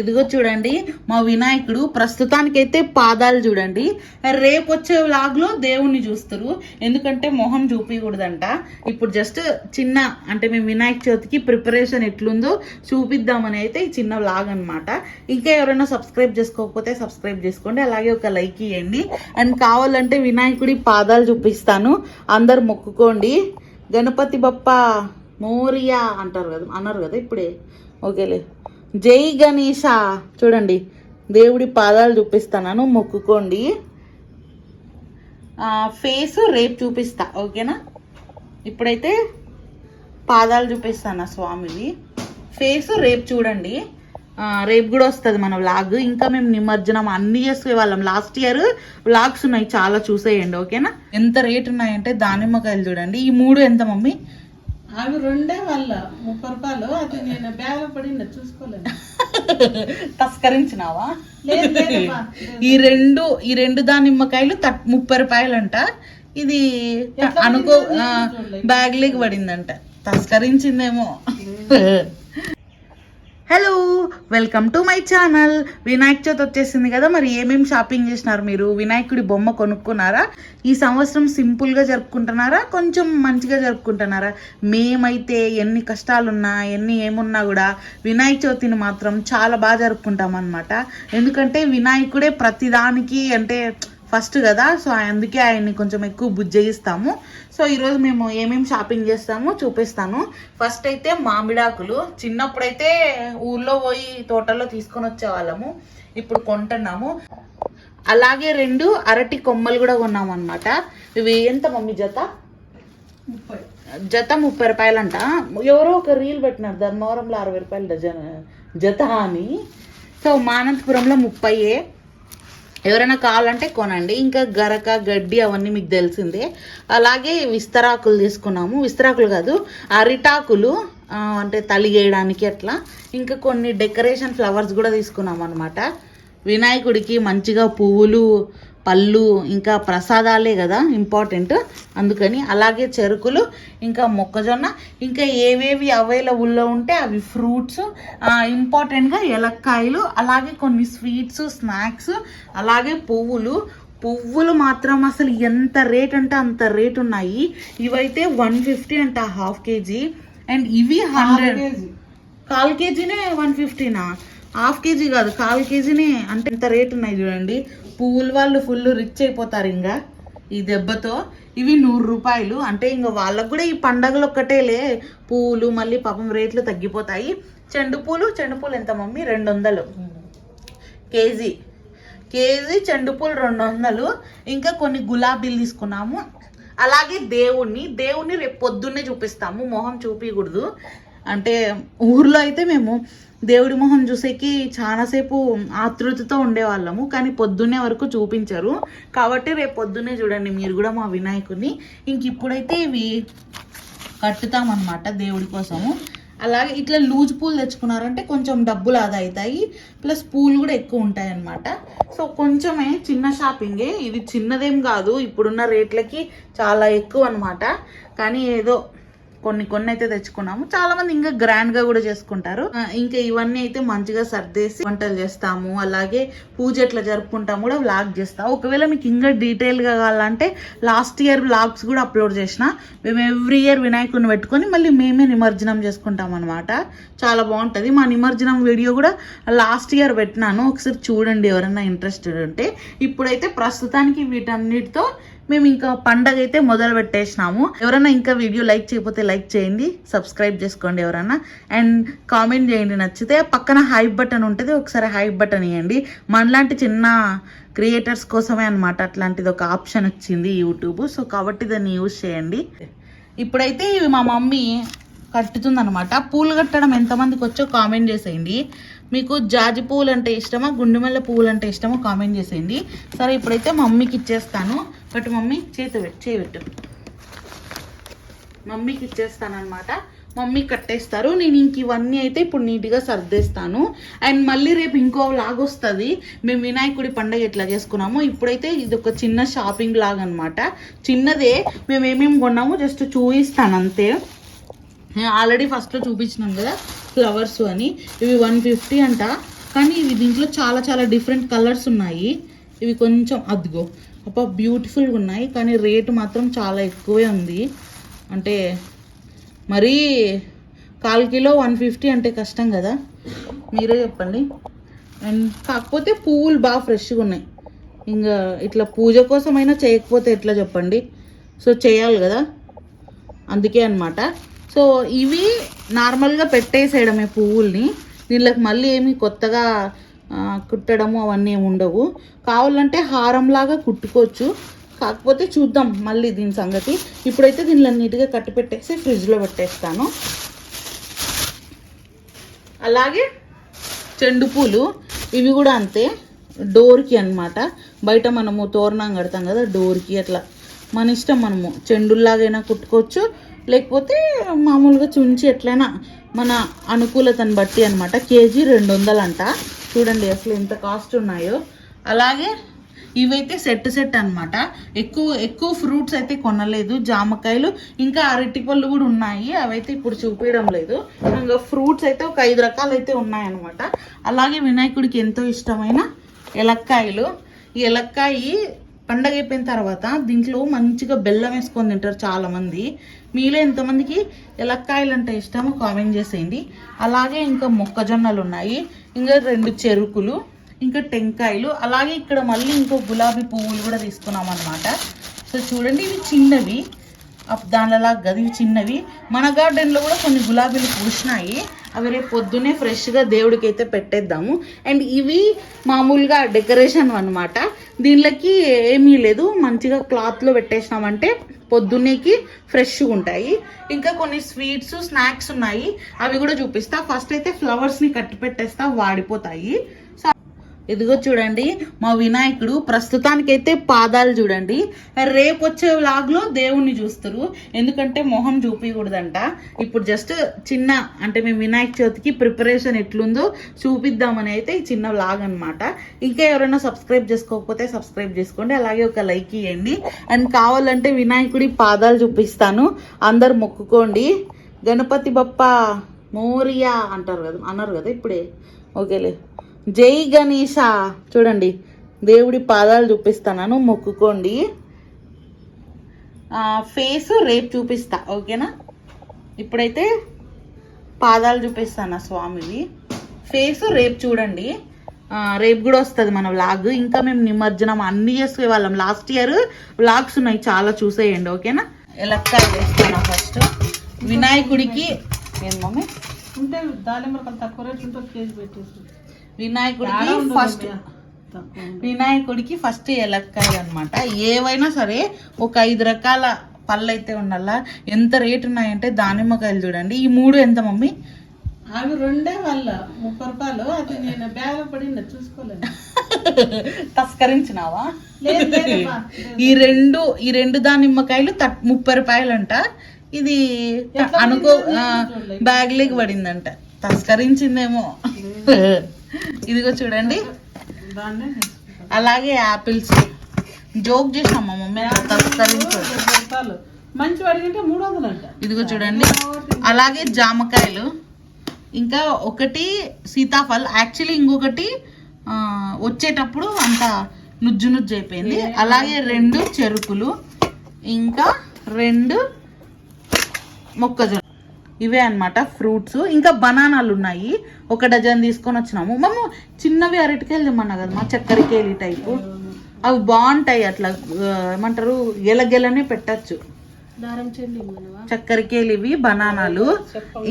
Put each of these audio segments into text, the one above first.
ఇదిగో చూడండి మా వినాయకుడు ప్రస్తుతానికైతే పాదాలు చూడండి. రేపు వచ్చే వ్లాగ్లో దేవుణ్ణి చూస్తారు. ఎందుకంటే మొహం చూపించకూడదంట ఇప్పుడు జస్ట్ చిన్న అంటే మేము వినాయక చవితికి ప్రిపరేషన్ ఎట్లుందో చూపిద్దామని అయితే ఈ చిన్న వ్లాగ్ అన్నమాట. ఇంకా ఎవరైనా సబ్స్క్రైబ్ చేసుకోకపోతే సబ్స్క్రైబ్ చేసుకోండి. అలాగే ఒక లైక్ ఇవ్వండి అండ్ కావాలంటే వినాయకుడి పాదాలు చూపిస్తాను. అందరు మొక్కుకోండి. గణపతి బప్ప మోరియా అంటారు కదా అన్నారు కదా ఇప్పుడే. ఓకేలే. జై గణేష. చూడండి దేవుడి పాదాలు చూపిస్తాను మొక్కుకోండి. ఫేస్ రేపు చూపిస్తా ఓకేనా? ఇప్పుడైతే పాదాలు చూపిస్తాను ఆ స్వామివి ఫేస్ రేపు చూడండి. రేపు కూడా వస్తుంది మన వ్లాగ్. ఇంకా మేము నిమజ్జనం అన్ని చేసే వాళ్ళం లాస్ట్ ఇయర్ వ్లాగ్స్ ఉన్నాయి చాలా చూసేయండి ఓకేనా? ఎంత రేట్ ఉన్నాయంటే దానిమ్మకాయలు చూడండి. ఈ మూడు ఎంత మమ్మీ? అవి రెండే వాళ్ళ ముప్పై రూపాయలు. అది నేను బ్యాగ్ పడింది చూసుకోలేదు. తస్కరించినావా. ఈ రెండు ఈ రెండు దానిమ్మకాయలు ముప్పై రూపాయలు అంట ఇది అనుకో. బ్యాగ్ లేకి పడిందంట. తస్కరించిందేమో. Hello welcome to my channel Vinayaka Chavithi వచ్చేసింది కదా మరి ఏమేమి షాపింగ్ చేసినారు మీరు? వినాయకుడి బొమ్మ కొనుక్కున్నారా? ఈ సంవత్సరం సింపుల్గా జరుపుకుంటున్నారా? కొంచెం మంచిగా జరుపుకుంటున్నారా? మేమైతే ఎన్ని కష్టాలున్నా ఎన్ని ఏమున్నా కూడా వినాయక చవితిని మాత్రం చాలా బాగా జరుపుకుంటాం అనమాట ఎందుకంటే వినాయకుడే ప్రతిదానికి అంటే ఫస్ట్ కదా సో అందుకే ఆయన్ని కొంచెం ఎక్కువ బుజ్జగిస్తాము సో ఈరోజు మేము ఏమేమి షాపింగ్ చేస్తామో చూపిస్తాను. ఫస్ట్ అయితే మామిడాకులు. చిన్నప్పుడైతే ఊర్లో పోయి తోటలో తీసుకొని వచ్చేవాళ్ళము. ఇప్పుడు కొంటున్నాము. అలాగే రెండు అరటి కొమ్మలు కూడా కొన్నాము అనమాట ఇవి ఎంత మమ్మీ జత? ముప్పై. జత ముప్పై రూపాయలంట. ఎవరో ఒక రీల్ పెట్టినారు ధర్మవరంలో అరవై రూపాయలు డజన్ జత అని. సో మానంతపురంలో ముప్పైయే. ఎవరైనా కావాలంటే కొనండి. ఇంకా గరక గడ్డి అవన్నీ మీకు తెలిసిందే. అలాగే విస్తరాకులు తీసుకున్నాము. విస్తరాకులు కాదు అరిటాకులు అంటే తలిగేయడానికి అట్లా. ఇంకా కొన్ని డెకరేషన్ ఫ్లవర్స్ కూడా తీసుకున్నాం అనమాట వినాయకుడికి మంచిగా పువ్వులు పళ్ళు ఇంకా ప్రసాదాలే కదా ఇంపార్టెంట్. అందుకని అలాగే చెరుకులు ఇంకా మొక్కజొన్న ఇంకా ఏవేవి అవైలబుల్లో ఉంటే అవి ఫ్రూట్స్ ఇంపార్టెంట్గా ఎలక్కాయలు అలాగే కొన్ని స్వీట్స్ స్నాక్స్ అలాగే పువ్వులు. పువ్వులు మాత్రం అసలు ఎంత రేట్ అంటే అంత రేట్ ఉన్నాయి. ఇవైతే వన్ ఫిఫ్టీ అంట హాఫ్ కేజీ. అండ్ ఇవి హండ్రెడ్. కేజీ. కాల్ కేజీనే వన్ ఫిఫ్టీనా? హాఫ్ కేజీ కాదు కాల్ కేజీనే. అంటే ఇంత రేట్ ఉన్నాయి చూడండి. పువ్వులు వాళ్ళు ఫుల్ రిచ్ అయిపోతారు ఇంకా ఈ దెబ్బతో. ఇవి నూరు రూపాయలు. అంటే ఇంకా వాళ్ళకు కూడా ఈ పండగలు ఒక్కటేలే. పూలు మళ్ళీ పాపం రేట్లు తగ్గిపోతాయి. చెండు పూలు చెండు పూలు ఎంత మమ్మీ? రెండు వందలు కేజీ. కేజీ చెండు పూలు రెండు వందలు ఇంకా కొన్ని గులాబీలు తీసుకున్నాము. అలాగే దేవుణ్ణి. దేవుణ్ణి రేపు పొద్దున్నే చూపిస్తాము. మొహం చూపించకూడదు అంటే ఊర్లో అయితే మేము దేవుడి మొహం చూసేకి చాలాసేపు ఆతృతతో ఉండేవాళ్ళము కానీ పొద్దున్నే వరకు చూపించరు. కాబట్టి రేపు పొద్దున్నే చూడండి మీరు కూడా మా వినాయకుని. ఇంక ఇప్పుడైతే ఇవి కట్టుతామన్నమాట దేవుడి కోసము. అలాగే ఇట్లా లూజ్ పూలు తెచ్చుకున్నారంటే కొంచెం డబ్బులు ఆదా అవుతాయి. ప్లస్ పూలు కూడా ఎక్కువ ఉంటాయి అన్నమాట సో కొంచెమే చిన్న షాపింగే. ఇది చిన్నదేం కాదు. ఇప్పుడున్న రేట్లకి చాలా ఎక్కువ అనమాట కానీ ఏదో కొన్ని కొన్ని అయితే తెచ్చుకున్నాము. చాలా మంది ఇంకా గ్రాండ్గా కూడా చేసుకుంటారు. ఇంకా ఇవన్నీ అయితే మంచిగా సర్దేసి వంటలు చేస్తాము. అలాగే పూజ ఎట్లా జరుపుకుంటాము కూడా వ్లాగ్ చేస్తాం. ఒకవేళ మీకు ఇంకా డీటెయిల్గా కావాలంటే లాస్ట్ ఇయర్ వ్లాగ్స్ కూడా అప్లోడ్ చేసిన. మేము ఎవ్రీ ఇయర్ వినాయకుడిని పెట్టుకొని మళ్ళీ మేమే నిమజ్జనం చేసుకుంటాం అనమాట చాలా బాగుంటుంది. మా నిమజ్జనం వీడియో కూడా లాస్ట్ ఇయర్ పెట్టినాను. ఒకసారి చూడండి ఎవరైనా ఇంట్రెస్టెడ్ ఉంటే. ఇప్పుడైతే ప్రస్తుతానికి వీటన్నిటితో మేము ఇంకా పండగ అయితే మొదలు పెట్టేసినాము. ఎవరైనా ఇంకా వీడియో లైక్ చేయకపోతే లైక్ చేయండి సబ్స్క్రైబ్ చేసుకోండి ఎవరైనా అండ్ కామెంట్ చేయండి నచ్చితే పక్కన హైప్ బటన్ ఉంటుంది ఒకసారి హైప్ బటన్ ఇవ్వండి మనలాంటి చిన్న క్రియేటర్స్ కోసమే అనమాట అట్లాంటిది ఒక ఆప్షన్ వచ్చింది యూట్యూబ్. సో కాబట్టి దాన్ని యూజ్ చేయండి. ఇప్పుడైతే ఇవి మా మమ్మీ కట్టుతుందనమాట పూలు కట్టడం ఎంతమందికి వచ్చో కామెంట్ చేసేయండి. మీకు జాజి పువ్వులు అంటే ఇష్టమా గుండెమల్ల పువ్వులు అంటే ఇష్టమో కామెంట్ చేసేయండి. సరే ఇప్పుడైతే మమ్మీకి ఇచ్చేస్తాను. బట్ మమ్మీ చేతి పెట్టు. చేయబెట్టు మమ్మీకి ఇచ్చేస్తానమాట మమ్మీ కట్టేస్తారు. నేను ఇంక ఇవన్నీ అయితే ఇప్పుడు నీట్గా సర్దేస్తాను. అండ్ మళ్ళీ రేపు ఇంకో లాగ్ వస్తుంది. మేము వినాయకుడి పండగ ఎట్లా చేసుకున్నాము ఇప్పుడైతే ఇది ఒక చిన్న షాపింగ్ లాగ్ అనమాట చిన్నదే. మేము ఏమేమి కొన్నామో జస్ట్ చూపిస్తాను అంతే. ఆల్రెడీ ఫస్ట్లో చూపించినాం కదా ఫ్లవర్స్ అని. ఇవి వన్ ఫిఫ్టీ అంట. కానీ ఇవి దీంట్లో చాలా చాలా డిఫరెంట్ కలర్స్ ఉన్నాయి. ఇవి కొంచెం అద్దుగో అబ్బా బ్యూటిఫుల్గా ఉన్నాయి. కానీ రేటు మాత్రం చాలా ఎక్కువే ఉంది. అంటే మరీ కాల్ కిలో వన్ ఫిఫ్టీ అంటే కష్టం కదా. మీరే చెప్పండి. అండ్ కాకపోతే పువ్వులు బాగా ఫ్రెష్గా ఉన్నాయి. ఇంకా ఇట్లా పూజ కోసమైనా చేయకపోతే ఎట్లా చెప్పండి? సో చేయాలి కదా. అందుకే అనమాట సో ఇవి నార్మల్గా పెట్టేసేయడమే పువ్వుల్ని దీనిలోకి మళ్ళీ ఏమి కొత్తగా కుట్టడము అవన్నీ ఉండవు. కావాలంటే హారంలాగా కుట్టుకోవచ్చు. కాకపోతే చూద్దాం మళ్ళీ దీని సంగతి. ఇప్పుడైతే దీనిలో నీట్గా కట్టి పెట్టేసి ఫ్రిడ్జ్లో పెట్టేస్తాను. అలాగే చెండు పూలు ఇవి కూడా అంతే. డోర్కి అనమాట బయట మనము తోరణం కడతాం కదా డోర్కి అట్లా. మన ఇష్టం మనము. చెండుల్లాగైనా కుట్టుకోవచ్చు. లేకపోతే మామూలుగా చుంచి ఎట్లయినా మన అనుకూలతను బట్టి అనమాట కేజీ రెండు వందలంట. చూడండి అసలు ఎంత కాస్ట్ ఉన్నాయో. అలాగే ఇవైతే సెట్ సెట్ అన్నమాట. ఎక్కువ ఎక్కువ ఫ్రూట్స్ అయితే కొనలేదు. జామకాయలు ఇంకా అరటి పళ్ళు కూడా ఉన్నాయి. అవైతే ఇప్పుడు చూపించడం లేదు. ఇంకా ఫ్రూట్స్ అయితే ఒక ఐదు రకాలు అయితే ఉన్నాయన్నమాట. అలాగే వినాయకుడికి ఎంతో ఇష్టమైన ఎలక్కాయలు. ఈ ఎలక్కాయి పండగ అయిపోయిన తర్వాత దీంట్లో మంచిగా బెల్లం వేసుకొని తింటారు చాలామంది. మీలో ఎంతమందికి ఎలక్కాయలు అంటే ఇష్టమో కామెంట్ చేసేయండి. అలాగే ఇంకా మొక్కజొన్నలు ఉన్నాయి. ఇంకా రెండు చెరుకులు ఇంకా టెంకాయలు అలాగే ఇక్కడ మళ్ళీ ఇంకో గులాబీ పువ్వులు కూడా తీసుకున్నాం అనమాట సో చూడండి ఇవి చిన్నవి. దానిలా గదివి చిన్నవి. మన గార్డెన్లో కూడా కొన్ని గులాబీలు పూసినాయి. అవి రేపు పొద్దున్నే ఫ్రెష్గా దేవుడికి అయితే పెట్టేద్దాము. అండ్ ఇవి మామూలుగా డెకరేషన్ అన్నమాట. దీనిలోకి ఏమీ లేదు. మంచిగా క్లాత్లో పెట్టేసినామంటే పొద్దున్నేకి ఫ్రెష్గా ఉంటాయి. ఇంకా కొన్ని స్వీట్స్ స్నాక్స్ ఉన్నాయి. అవి కూడా చూపిస్తా. ఫస్ట్ అయితే ఫ్లవర్స్ని కట్టి పెట్టేస్తా. వాడిపోతాయి. సో ఇదిగో చూడండి మా వినాయకుడు ప్రస్తుతానికైతే పాదాలు చూడండి. రేపు వచ్చే వ్లాగ్లో దేవుణ్ణి చూస్తారు. ఎందుకంటే మొహం చూపించకూడదంట ఇప్పుడు జస్ట్ చిన్న అంటే మేము వినాయక చవితికి ప్రిపరేషన్ ఎట్లుందో చూపిద్దామని అయితే ఈ చిన్న వ్లాగ్ అనమాట ఇంకా ఎవరైనా సబ్స్క్రైబ్ చేసుకోకపోతే సబ్స్క్రైబ్ చేసుకోండి. అలాగే ఒక లైక్ ఇవ్వండి అండ్ కావాలంటే వినాయకుడి పాదాలు చూపిస్తాను. అందరు మొక్కుకోండి. గణపతి బప్ప మోరియా అంటారు కదా అన్నారు కదా ఇప్పుడే. ఓకేలే. జై గణేష. చూడండి దేవుడి పాదాలు చూపిస్తాను మొక్కుకోండి. ఫేస్ రేపు చూపిస్తా ఓకేనా? ఇప్పుడైతే పాదాలు చూపిస్తాను స్వామివి? ఫేస్ రేపు చూడండి. రేపు కూడా వస్తుంది మన వ్లాగ్. ఇంకా మేము నిమజ్జనం అన్ని చేసుకునే వాళ్ళం. లాస్ట్ ఇయర్ వ్లాగ్స్ ఉన్నాయి చాలా చూసేయండి ఓకేనా? ఎలక్కాయలు వేస్తాను ఫస్ట్ వినాయకుడికి ఏం మమ్మీ? ఉంటే దానిమ్మకాయలు తక్కువ రేట్లు ఉంటే కేజీ పెట్టేసి. వినాయకుడికి ఫస్ట్. వినాయకుడికి ఫస్ట్ ఎలక్కాయలు అనమాట ఏవైనా సరే ఒక ఐదు రకాల పళ్ళు అయితే ఉండాలా? ఎంత రేట్ ఉన్నాయంటే దానిమ్మకాయలు చూడండి. ఈ మూడు ఎంత మమ్మీ? అవి రెండే వాళ్ళ ముప్పై రూపాయలు. అది నేను బ్యాగ్ పడింది చూసుకోలేదు. తస్కరించినావా. ఈ రెండు ఈ రెండు దానిమ్మకాయలు తట్ ముప్పై రూపాయలు అంట ఇది అనుకో. బ్యాగ్ లేకి పడిందంట. తస్కరించిందేమో. ఇదిగో చూడండి. అలాగే యాపిల్స్ జోక్ చేసాం మా మమ్మీ మంచి అడిగింటే మూడు వందలు అంట ఇదిగో చూడండి. అలాగే జామకాయలు. ఇంకా ఒకటి సీతాఫల్. యాక్చువల్లీ ఇంకొకటి వచ్చేటప్పుడు అంత నుజ్జు నుజ్జు అయిపోయింది. అలాగే రెండు చెరుకులు. ఇంకా రెండు మొక్కజొన్న. ఇవే అన్నమాట ఫ్రూట్స్. ఇంకా బనానాలు ఉన్నాయి. ఒక డజన్ తీసుకొని వచ్చినాము. మేము చిన్నవి అరటికాయలు తెమ్మన్నా కదా మా చక్కెరకేళి టైపు. అవి బాగుంటాయి అట్లా ఏమంటారు గెలగెలనే పెట్టచ్చు. ఇవి బనానాలు.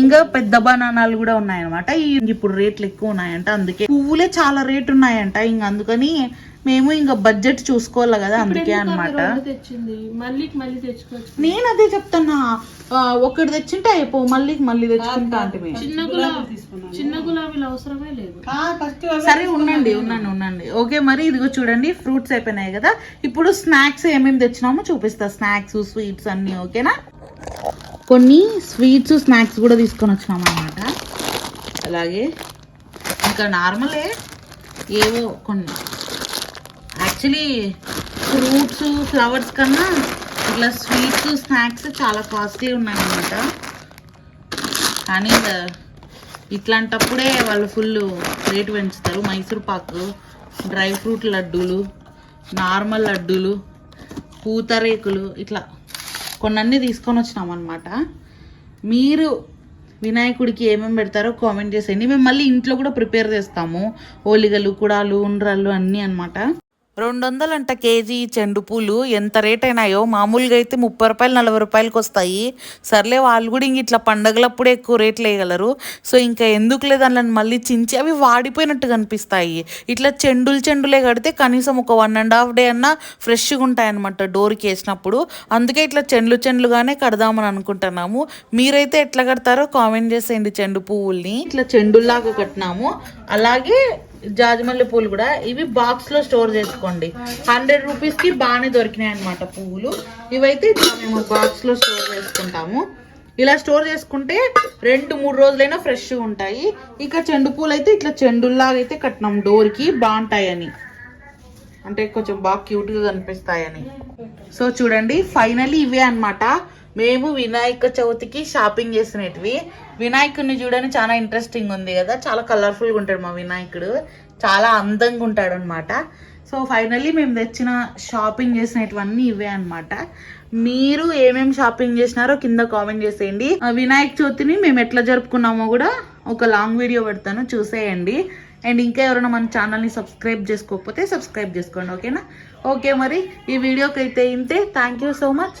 ఇంకా పెద్ద బనానాలు కూడా ఉన్నాయన్నమాట. ఇప్పుడు రేట్లు ఎక్కువ ఉన్నాయంట అందుకే. పువ్వులే చాలా రేట్ ఉన్నాయంట ఇంక అందుకని మేము ఇంకా బడ్జెట్ చూసుకోవాలి కదా అందుకే అన్నమాట. తెచ్చింది? మళ్ళీ మళ్ళీ తెచ్చుకోవచ్చు. నేను అదే చెప్తున్నా. ఒకటి తెచ్చింటే అయిపో మళ్ళీ మళ్ళీ తెచ్చుకుంటా అంటే మేము. చిన్న గులాబీ చిన్న గులాబీలు అవసరమే లేదు. ఫస్ట్ సరే ఉండండి ఉండండి ఉండండి. ఓకే మరి ఇదిగో చూడండి ఫ్రూట్స్ అయిపోయినాయి కదా. ఇప్పుడు స్నాక్స్ ఏమేమి తెచ్చినామో చూపిస్తా. స్నాక్స్ స్వీట్స్ అన్ని ఓకేనా? కొన్ని స్వీట్స్ స్నాక్స్ కూడా తీసుకొని వచ్చినాం అనమాట అలాగే ఇంకా నార్మలే ఏవో కొన్ని. యాక్చువల్లీ ఫ్రూట్స్ ఫ్లవర్స్ కన్నా ఇట్లా స్వీట్స్ స్నాక్స్ చాలా కాస్ట్లీ ఉన్నాయన్నమాట. కానీ ఇట్లాంటప్పుడే వాళ్ళు ఫుల్ రేటు పెంచుతారు. మైసూర్ పాకు డ్రై ఫ్రూట్ లడ్డూలు నార్మల్ లడ్డూలు పూతరేకులు ఇట్లా కొన్నన్నీ తీసుకొని వచ్చినాం అనమాట మీరు వినాయకుడికి ఏమేమి పెడతారో కామెంట్ చేసేయండి. మేము మళ్ళీ ఇంట్లో కూడా ప్రిపేర్ చేస్తాము. ఓలిగలు కుడాలు ఉండ్రాళ్ళు అన్నీ అనమాట రెండు వందలంట కేజీ చెండు పూలు. ఎంత రేట్ అయినాయో మామూలుగా అయితే ముప్పై రూపాయలు నలభై రూపాయలకి వస్తాయి. సర్లే వాళ్ళు కూడా ఇంక ఇట్లా పండగలప్పుడే ఎక్కువ రేట్లు వేయగలరు. సో ఇంకా ఎందుకు లేదు దానిని మళ్ళీ చించి అవి వాడిపోయినట్టు కనిపిస్తాయి ఇట్లా చెండులు చెండులే కడితే కనీసం ఒక వన్ అండ్ హాఫ్ డే అన్నా ఫ్రెష్గా ఉంటాయన్నమాట డోర్కి వేసినప్పుడు. అందుకే ఇట్లా చెండ్లు చెండ్లుగానే కడదామని అనుకుంటున్నాము. మీరైతే ఎట్లా కడతారో కామెంట్ చేసేయండి చెండు పువ్వుల్ని. ఇట్లా చెండుల్లాగా కట్టినాము. అలాగే జాజిమల్లి పూలు కూడా ఇవి బాక్స్లో స్టోర్ చేసుకోండి. హండ్రెడ్ రూపీస్కి బాగానే దొరికినాయి అనమాట పువ్వులు ఇవైతే ఇట్లా మేము బాక్స్లో స్టోర్ చేసుకుంటాము. ఇలా స్టోర్ చేసుకుంటే రెండు మూడు రోజులైనా ఫ్రెష్గా ఉంటాయి. ఇక చెండు పూలు అయితే ఇట్లా చెండుల్లాగా అయితే కట్టినాం. డోర్కి బాగుంటాయని. అంటే కొంచెం బాగా క్యూట్గా కనిపిస్తాయని. సో చూడండి ఫైనల్లీ ఇవే అనమాట మేము వినాయక చవితికి షాపింగ్ చేసినవి వినాయకుడిని చూడని చాలా ఇంట్రెస్టింగ్ ఉంది కదా. చాలా కలర్ఫుల్గా ఉంటాడు మా వినాయకుడు. చాలా అందంగా ఉంటాడు అనమాట సో ఫైనల్లీ మేము తెచ్చిన షాపింగ్ చేసినటువన్నీ ఇవే అనమాట మీరు ఏమేమి షాపింగ్ చేసినారో కింద కామెంట్ చేసేయండి. వినాయక చవితిని మేము ఎట్లా జరుపుకున్నామో కూడా ఒక లాంగ్ వీడియో పెడతాను. చూసేయండి. అండ్ ఇంకా ఎవరైనా మన ఛానల్ని సబ్స్క్రైబ్ చేసుకోకపోతే సబ్స్క్రైబ్ చేసుకోండి ఓకేనా ఓకే మరి ఈ వీడియోకి అయితే ఇంతే. Thank you so much